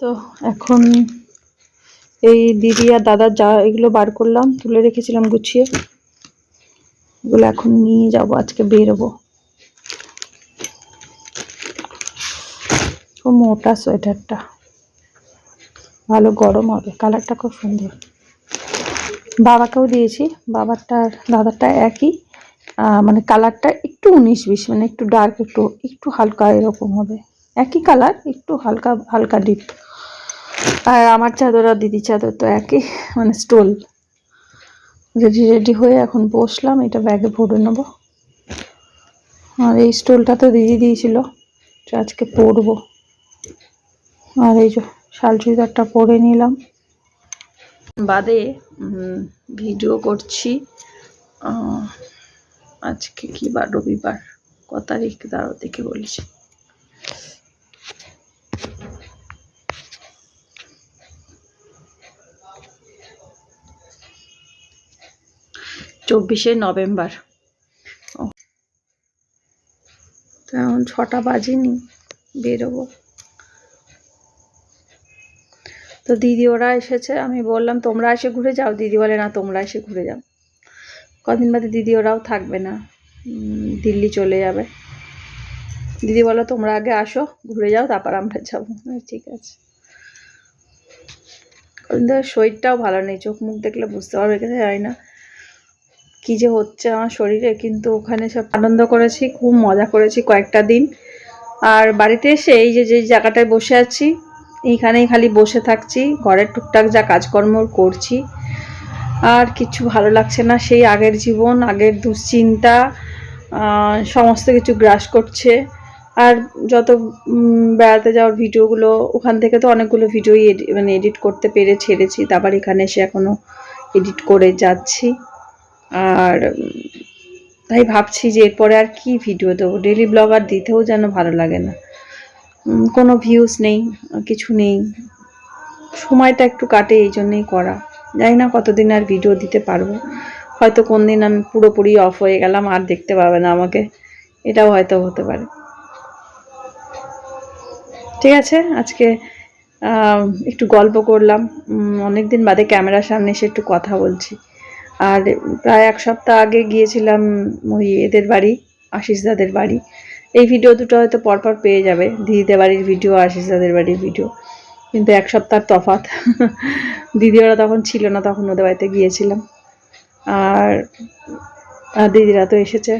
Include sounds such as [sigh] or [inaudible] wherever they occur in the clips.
তো এখন এই দিদি আর দাদার যা এগুলো বার করলাম, তুলে রেখেছিলাম গুছিয়ে। এগুলো এখন নিয়ে যাব, আজকে বেরোবো। খুব মোটা সোয়েটারটা। ভালো গরম হবে, কালারটা খুব সুন্দর। বাবাকেও দিয়েছি, বাবারটা দাদারটা একই। মানে কালারটা একটু উনিশ বিশ মানে একটু ডার্ক একটু একটু হালকা এরকম হবে। একই কালার একটু হালকা হালকা ডিপ আর আমার চাদর আর দিদির চাদর তো একই মানে স্টোল রেডি রেডি হয়ে এখন বসলাম, এটা ব্যাগে ভরে নেব। আর এই স্টোলটা তো দিদি দিয়েছিল আজকে পরবো। আর এই যে শাল চুড়িদারটা পরে নিলাম। বাদে ভিডিও করছি আজকে কি বার রবিবার, ক তারিখ, দাঁড়াও দেখে বলছি। চব্বিশে নভেম্বর। তো এখন ছটা বাজেনি, বেরোবো। তো দিদি ওরা এসেছে, আমি বললাম, তোমরা এসে ঘুরে যাও। দিদি বলে, না, তোমরা এসে ঘুরে যাও। কদিন বাদে দিদি ওরাও থাকবে না দিল্লি চলে যাবে। দিদি বলো তোমরা আগে আসো, ঘুরে যাও, তারপর আমরা যাব। ঠিক আছে। কদিন ধরে শরীরটাও ভালো নেই, চোখ মুখ দেখলে বুঝতে পারবে কিনা জানি না। কি যে হচ্ছে আমার শরীরে, কিন্তু ওখানে সব আনন্দ করেছি, খুব মজা করেছি কয়েকটা দিন। আর বাড়িতে এসে এই যে যে জায়গাটায় বসে আছি, এইখানেই খালি বসে থাকছি, ঘরের টুকটাক যা কাজকর্ম করছি। আর কিছু ভালো লাগছে না, সেই আগের জীবন, আগের দুশ্চিন্তা সমস্ত কিছু গ্রাস করছে। আর যত বেড়াতে যাওয়ার ভিডিওগুলো, ওখান থেকে তো অনেকগুলো ভিডিওই মানে এডিট করতে পেরে ছেড়েছি, তারপর এখানে এসে এখনও এডিট করে যাচ্ছি। আর তাই ভাবছি যে এরপরে আর কি ভিডিও দেবো। ডেলি ব্লগ আর দিতেও যেন ভালো লাগে না। কোনো ভিউজ নেই, কিছু নেই। সময়টা একটু কাটে এই জন্যেই করা। জানি না কতদিন আর ভিডিও দিতে পারব। হয়তো কোন দিন আমি পুরোপুরি অফ হয়ে গেলাম, আর দেখতে পাবে না আমাকে। এটাও হয়তো হতে পারে। ঠিক আছে, আজকে একটু গল্প করলাম। অনেক দিন বাদে ক্যামেরার সামনে এসে একটু কথা বলছি। আর প্রায় এক সপ্তাহ আগে গিয়েছিলাম ওই এদের বাড়ি আশিস দাদের বাড়ি। এই ভিডিও দুটো হয়তো পরপর পেয়ে যাবে দিদিদের বাড়ির ভিডিও আশিস দাদের বাড়ির ভিডিও কিন্তু এক সপ্তাহ তফাৎ। [laughs] দিদি ওরা তখন ছিল না, তখন ওদের বাড়িতে গিয়েছিলাম। আর দিদিরা তো এসেছে।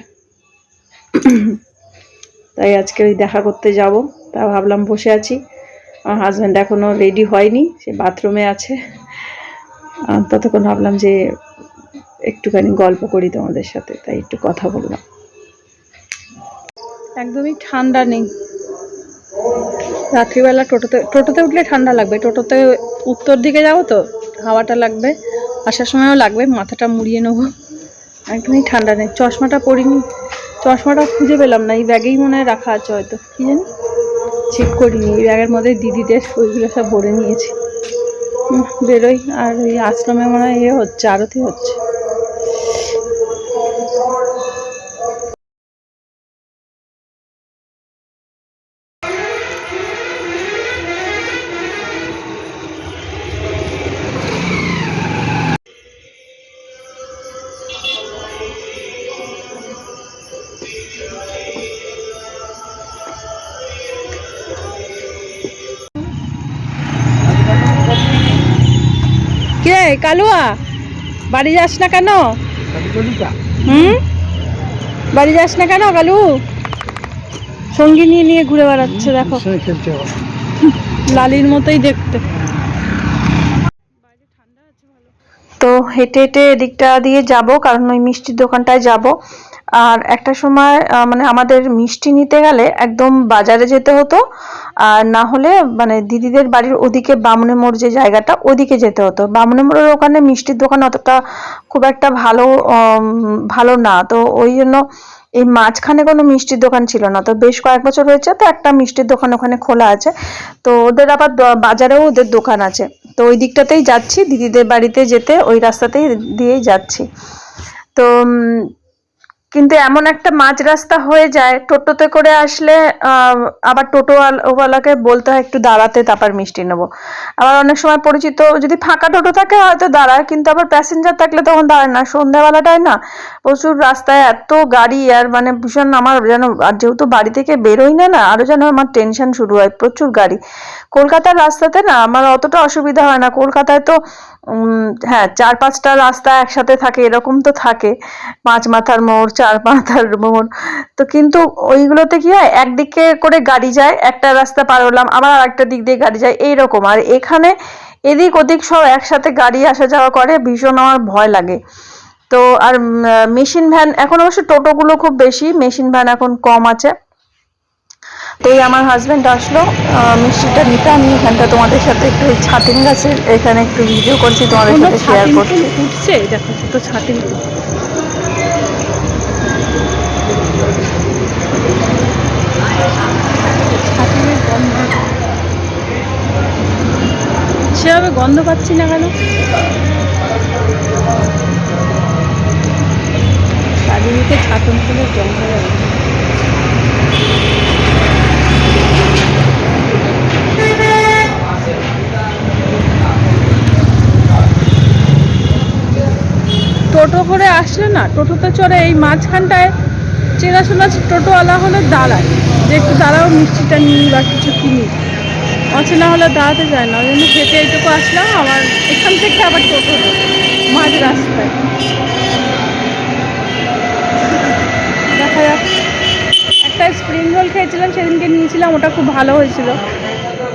[clears throat] তাই আজকে ওই দেখা করতে যাব, তা ভাবলাম বসে আছি। আমার হাজব্যান্ড এখনও রেডি হয়নি, সে বাথরুমে আছে। ততক্ষণ ভাবলাম যে একটুখানি গল্প করি তোমাদের সাথে, তাই একটু কথা বললাম। একদমই ঠান্ডা নেই। রাত্রিবেলা টোটোতে টোটোতে উঠলে ঠান্ডা লাগবে, টোটোতে উত্তর দিকে যাব তো, হাওয়াটা লাগবে, আসার সময়ও লাগবে, মাথাটা মুড়িয়ে নেব। একদমই ঠান্ডা নেই, চশমাটা পরিনি, চশমাটা খুঁজে পেলাম না, এই ব্যাগেই মনে হয় রাখা আছে হয়তো, কি জানি? চেক করিনি, এই ব্যাগের মধ্যে দিদিদের ওইগুলো সব ভরে নিয়েছি। বেরোই, আর ওই আশ্রমে মনে হয় ইয়ে হচ্ছে, আরতি হচ্ছে। কালুয়া বাড়ি যাস না কেন? হুম? বাড়ি যাস না কেন কালু? সঙ্গী নিয়ে নিয়ে ঘুরে বেড়াচ্ছে দেখো। লালির মতোই দেখতে। তো হেঁটে হেঁটে এদিকটা দিয়ে যাব কারণ ওই মিষ্টির দোকানটায় যাব। আর একটা সময় আহ, মানে আমাদের মিষ্টি নিতে গেলে একদম বাজারে যেতে হতো। আর না হলে মানে দিদিদের বাড়ির ওদিকে বামুনে মোড় যে জায়গাটা, ওদিকে যেতে হতো। বামুনে মোড়ের ওখানে মিষ্টির দোকান অতটা খুব একটা ভালো ভালো না। তো ওই জন্য এই মাঝখানে কোনো মিষ্টির দোকান ছিল না। তো বেশ কয়েক বছর হয়েছে তো একটা মিষ্টির দোকান ওখানে খোলা আছে। তো ওদের আবার বাজারেও ওদের দোকান আছে। তো ওই দিকটাতেই যাচ্ছি, দিদিদের বাড়িতে যেতে, ওই রাস্তাতেই দিয়েই যাচ্ছি। তো কিন্তু এমন একটা মাঝ রাস্তা হয়ে যায়, টোটোতে করে আসলে আবার টোটোওয়ালাকে বলতে হয়, একটু দাঁড়াতে, তারপর মিষ্টি নেব। আবার অনেক সময় পরিচিত, যদি ফাঁকা টোটো থাকে, হয়তো দাঁড়ায়, কিন্তু আবার প্যাসেঞ্জার থাকলে তখন দাঁড়ায় না। সন্ধ্যাবেলাটায় না, প্রচুর রাস্তায় এত গাড়ি, আর মানে ভীষণ আমার যেন, আর যেহেতু বাড়ি থেকে বেরোই না না, আরও যেন আমার টেনশন শুরু হয়, প্রচুর গাড়ি। কলকাতার রাস্তাতে না, আমার অতটা অসুবিধা হয় না। কলকাতায় তো হ্যাঁ চার পাঁচটা রাস্তা একসাথে থাকে, এরকম তো থাকে। পাঁচ মাথার মোড়, চার মাথার মোড়। তো কিন্তু ওইগুলোতে কি হয়, একদিকে করে গাড়ি যায়, একটা রাস্তা পার হলাম, আবার আরেকটা দিক দিয়ে গাড়ি যায়, এইরকম। আর এখানে এদিক ওদিক সব একসাথে গাড়ি আসা যাওয়া করে, ভীষণ আমার ভয় লাগে। তো আর মেশিন ভ্যান, এখন অবশ্য টোটোগুলো খুব বেশি, মেশিন ভ্যান এখন কম আছে। এই আমার হাজব্যান্ড আসলো মিষ্টিটা নিতে আমি এখানটা তোমাদের সাথে একটু ছাতিম গাছের এখানে একটু ভিডিও করছি তোমাদের সাথে শেয়ার করছি। উঠছে দেখো ছোট ছাতি ছাতিমের গন্ধ। সেভাবে গন্ধ পাচ্ছি না কেন? চারিদিকে ছাতন ফুলের জঙ্গল আছে। টোটো করে আসলে না, টোটোতে চড়ে এই মাঝখানটায় চেনাশোনা টোটোওয়ালা হলে দাঁড়ায়। যে একটু দাঁড়াও, মিষ্টিটা নিই বা কিছু কিনি। অচেনা হলে দাঁড়াতে যায় না, ওই জন্য হেঁটে এইটুকু আসলাম, আবার এখান থেকে আবার টোটো মাঝ রাস্তায়। দেখা যাক। একটা স্প্রিং রোল খেয়েছিলাম, সেদিনকে নিয়েছিলাম, ওটা খুব ভালো হয়েছিল।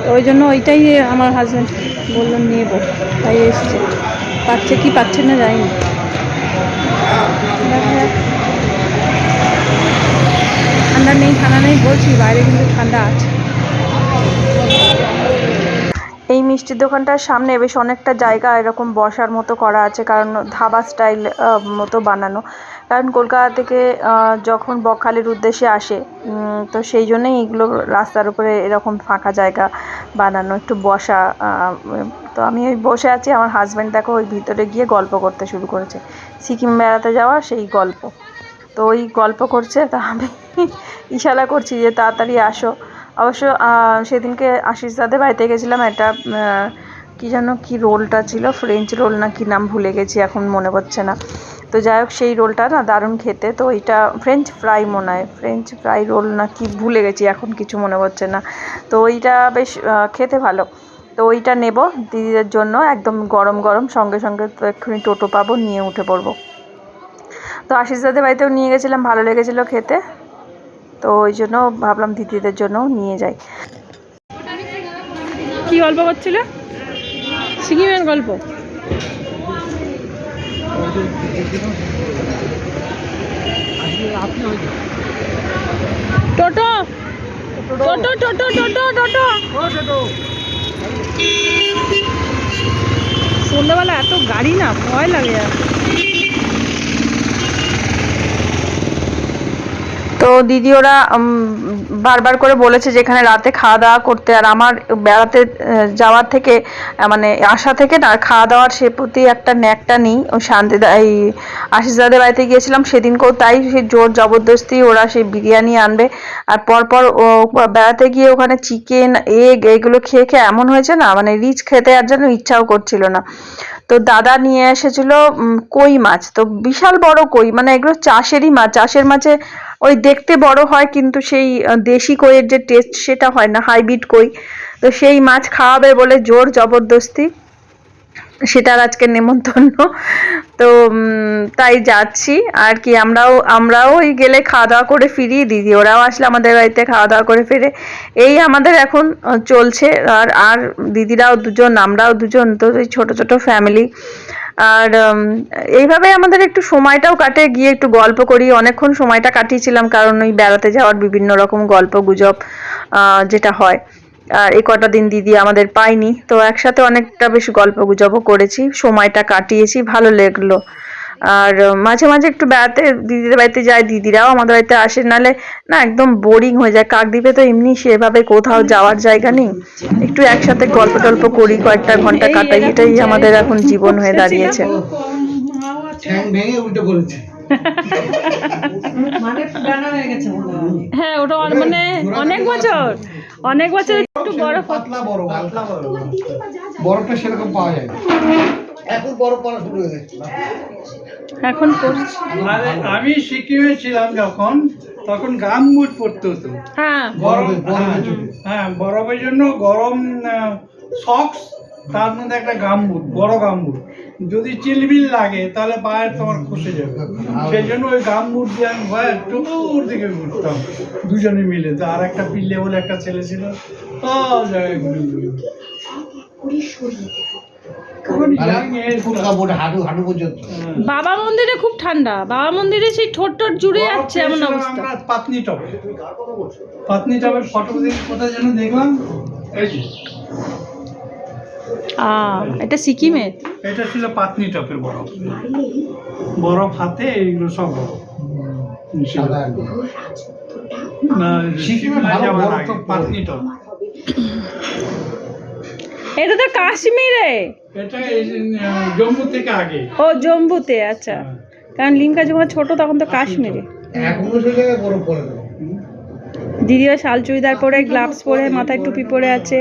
তো ওই জন্য ওইটাই আমার হাজব্যান্ড বলল, নেব। তাই এসছে। পাচ্ছে কি পাচ্ছে না যায়নি। ঠান্ডা নেই ঠান্ডা নেই বলছি, বাইরে কিন্তু ঠান্ডা আছে। এই মিষ্টির দোকানটার সামনে বেশ অনেকটা জায়গা এরকম বসার মতো করা আছে, কারণ ধাবা স্টাইল মতো বানানো। কারণ কলকাতা থেকে যখন বকখালির উদ্দেশ্যে আসে তো সেই জন্যই এগুলো রাস্তার উপরে এরকম ফাঁকা জায়গা বানানো, একটু বসা তো আমি ওই বসে আছি, আমার হাজব্যান্ড দেখো ওই ভিতরে গিয়ে গল্প করতে শুরু করেছে। সিকিম বেড়াতে যাওয়া সেই গল্প। তো ওই গল্প করছে, তা আমি [laughs] ইশারা করছি যে তাড়াতাড়ি আসো। অবশ্য সেদিনকে আশিস দাদের বাড়িতে গেছিলাম, একটা কি যেন কি রোলটা ছিল ফ্রেঞ্চ রোল না কি নাম ভুলে গেছি, এখন মনে পড়ছে না। তো যাই হোক, সেই রোলটা না দারুণ খেতে, তো ওইটা ফ্রেঞ্চ ফ্রাই মনে হয়। ফ্রেঞ্চ ফ্রাই রোল না কি ভুলে গেছি, এখন কিছু মনে পড়ছে না। তো ওইটা বেশ খেতে ভালো। তো ওইটা নেব। দিদিদের জন্য একদম গরম গরম। সঙ্গে সঙ্গে তো এক্ষুনি টোটো পাবো নিয়ে উঠে পড়ব। তো আশিস দাদের বাড়িতেও নিয়ে গেছিলাম ভালো লেগেছিলো খেতে। তো ওই জন্য ভাবলাম দিদিদের জন্যও নিয়ে যাই। কি গল্প করছিল? সিকিমের গল্প। টোটো! টোটো টোটো টোটো টোটো। সন্ধ্যাবেলা এত গাড়ি না ভয় লাগে আর। তো দিদি ওরা বারবার করে বলেছে যে এখানে রাতে খাওয়া দাওয়া করতে, আর আমার বেড়াতে যাওয়ার থেকে মানে আসা থেকে না, খাওয়া দাওয়ার সে প্রতি একটা ন্যাকটা নেই। ও শান্তি এই আশিস দাদের বাড়িতে গিয়েছিলাম সেদিনকেও তাই সেই জোর জবরদস্তি ওরা সেই বিরিয়ানি আনবে। আর পরপর ও বেড়াতে গিয়ে ওখানে চিকেন এগ এগুলো খেয়ে খেয়ে এমন হয়েছে না মানে রিচ খেতে আর যেন ইচ্ছাও করছিল না। তো দাদা নিয়ে এসেছিল কই মাছ? তো বিশাল বড় কই মানে এগুলো চাষেরই মাছ। চাষের মাছে ওই দেখতে বড় হয়, কিন্তু সেই দেশি কইয়ের যে টেস্ট সেটা হয় না, হাইব্রিড কই। তো সেই মাছ খাওয়াবে বলে জোর জবরদস্তি। সেটার আজকে নেমন্তন্ন। তো তাই যাচ্ছি। আর কি, আমরাও আমরাও ওই গেলে খাওয়া দাওয়া করে ফিরি দিদি ওরাও আসলে আমাদের বাড়িতে খাওয়া দাওয়া করে ফিরে। এই আমাদের এখন চলছে। আর আর দিদিরাও দুজন, আমরাও দুজন, তো ওই ছোট ছোট ফ্যামিলি আর এইভাবে আমাদের একটু সময়টাও কাটে। গিয়ে একটু গল্প করি। অনেকক্ষণ সময়টা কাটিয়েছিলাম, কারণ ওই বেড়াতে যাওয়ার বিভিন্ন রকম গল্প, গুজব যেটা হয়। আর এই কটা দিন দিদি আমাদের পাইনি তো একসাথে অনেকটা বেশ গল্প গুজবও করেছি সময়টা কাটিয়েছি ভালো লাগল। আর মাঝে মাঝে একটু বেড়াতে দিদিদের বাড়িতে যায় দিদিরাও আমাদের বাড়িতে আসে নালে না একদম বোরিং হয়ে যায়। কাকদ্বীপে তো এমনি সেভাবে কোথাও যাওয়ার জায়গা নেই। একটু একসাথে গল্প টল্প করি কয়েকটা ঘণ্টা কাটাই এটাই আমাদের এখন জীবন হয়ে দাঁড়িয়েছে। মানে হ্যাঁ ওটা মানে অনেক বছর অনেক বছর একটু বরফ পাতলা বড় পাতলা বড় বরফটা সেরকম পাওয়া যায় এখন বরফ পড়া শুরু হয়ে গেছে। এখন পড়ছে। আমি সিকিমে ছিলাম যখন তখন গাম বুট পড়তে হতো। হ্যাঁ। গরম বরফে- বরফে হ্যাঁ। হ্যাঁ বরফের জন্য গরম সক্স তার মধ্যে একটা গাম বুট বড় গাম বুট যদি চিলবিল লাগে তাহলে পায়ে তোমার খসে যাবে। সেই জন্য ওই গাম বুট দিয়ে আমি ভয় চতুর দিকে ঘুরতাম। দুজনে মিলে। তো আর একটা পিল্লে বলে একটা ছেলে ছিল হ্যাঁ। বাবা মন্দিরে খুব ঠান্ডা। বাবা মন্দিরে সেই ঠোঁট টোট জুড়ে যাচ্ছে এমন অবস্থা। পাতনি টপে পাতনি টপের ফটো কোথায় যেন দেখলাম এই এটা সিকিমের এটা ছিল পাতনি টপের বরফ। বরফ হাতে এইগুলো সব বরফ। এটা তো কাশ্মীরে। ও জম্বুতে আচ্ছা। কারণ লিঙ্কা যখন ছোট তখন তো কাশ্মীরে। দিদিও শাল চুড়িদার পরে গ্লাভস পরে মাথায় টুপি পরে আছে।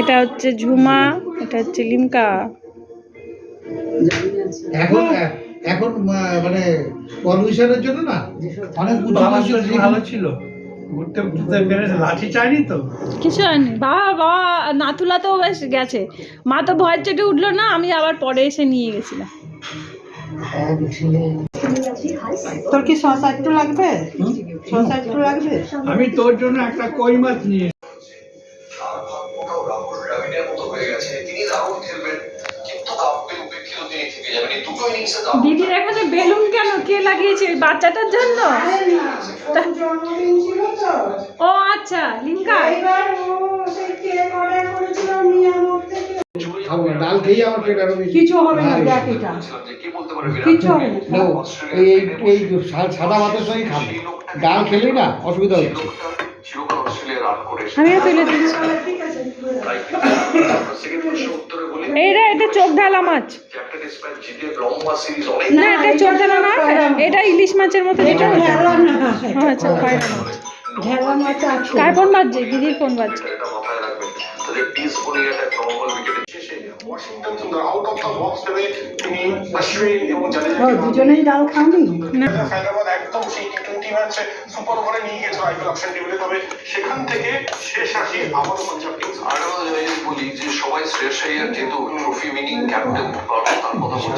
এটা হচ্ছে ঝুমা এটা হচ্ছে লিমকা। এখন এখন মানে পলিউশনের জন্য না অনেক উঁচু বাবা উঁচু শরীর ভালো ছিল। ঘুরতে ঘুরতে পেরেছে। লাঠি চাইনি তো? কিছু হয়নি। বাবা বাবা নাতুলা তো বেশ গেছে। মা তো ভয়ের চেটে উঠল না আমি আবার পরে এসে নিয়ে গেছিলাম। তোর কি শসা একটু লাগবে? শসা একটু লাগবে? আমি তোর জন্য একটা কই মাছ নিয়ে দিদির এখানে বেলুন কেন? কে লাগিয়েছে? বাচ্চাটার জন্য? জন্মদিন ছিল তো। ও আচ্ছা লিঙ্কা। কিছু হবে না দেখ এটা। হবে না। এই সাদা ভাতের সঙ্গে খাব। ডাল খেলেই না অসুবিধা হচ্ছে। আমিও তুলে দিচ্ছি এইটা এটা চোখ ঢালা মাছ। না এটা চোখ ঢালা না এটা ইলিশ মাছের মতো এটা আচ্ছা পায়রা মাছ। মাছ আছে কার ফোন বাজছে? দিদির ফোন বাজছে। তাদের টিস বোলিং একটা নর্মাল উইকেটে দুজনেই ডাল খাওনি? হায়দ্রাবাদ একদম সেই টি টোয়েন্টি ম্যাচে সুপার ওভারে নিয়ে গিয়েছিল আইপিএল অপশন টেবিলে তবে সেখান থেকে শেষ আসি পাঞ্জাব কিংস আর বলি যে সবাই শ্রেয়স আইয়ার যেহেতু ট্রফি উইনিং ক্যাপ্টেন তার কথা বলছেন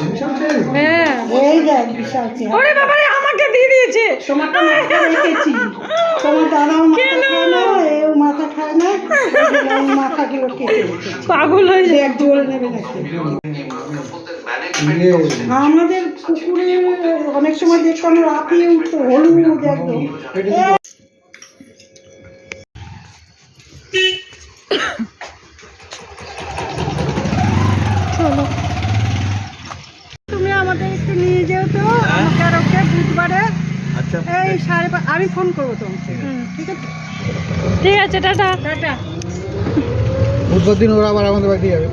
হ্যাঁ। এই দেখ বিশাল ওরে বাবা আমাকে দিয়ে দিয়েছে। তোমারটা মাথা রেখেছি। তোমার দাদাও মাথা খায় না এও মাথা খায় না এই জন্য আমি মাথাগুলো কেটে পাগল হয়ে যায় এক জোল নেবে নাকি? আমাদের পুকুরে অনেক সময় দেখতাম লাফিয়ে উঠতো হলুদ একদম। তুমি আমাদের একটু নিয়ে যেও তো আমাকে আর ওকে বুধবারে। এই সাড়ে আমি ফোন করব তোমাকে। ঠিক আছে? ঠিক আছে টাটা। টাটা। বুধবার দিন ওরা আবার আমাদের বাড়িতে যাবে।